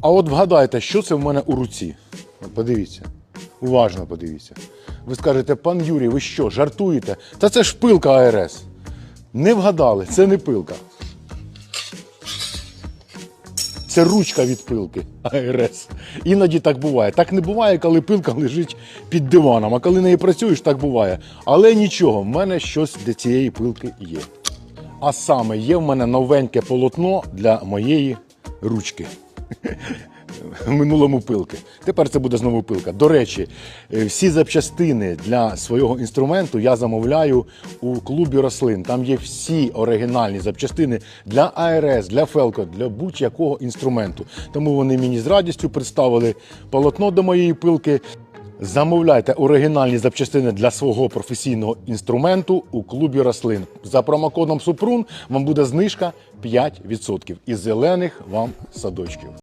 А от вгадайте, що це в мене у руці? Подивіться. Уважно подивіться. Ви скажете, пан Юрій, ви що, жартуєте? Та це ж пилка АРС. Не вгадали, це не пилка. Це ручка від пилки АРС. Іноді так буває. Так не буває, коли пилка лежить під диваном, а коли нею працюєш, так буває. Але нічого, в мене щось для цієї пилки є. А саме є в мене новеньке полотно для моєї ручки. В минулому пилки. Тепер це буде знову пилка. До речі, е, всі запчастини для свого інструменту я замовляю у клубі рослин. Там є всі оригінальні запчастини для АРС, для Фелко, для будь-якого інструменту. Тому вони мені з радістю представили полотно до моєї пилки. Замовляйте оригінальні запчастини для свого професійного інструменту у клубі рослин. За промокодом Супрун вам буде знижка 5% і зелених вам садочків.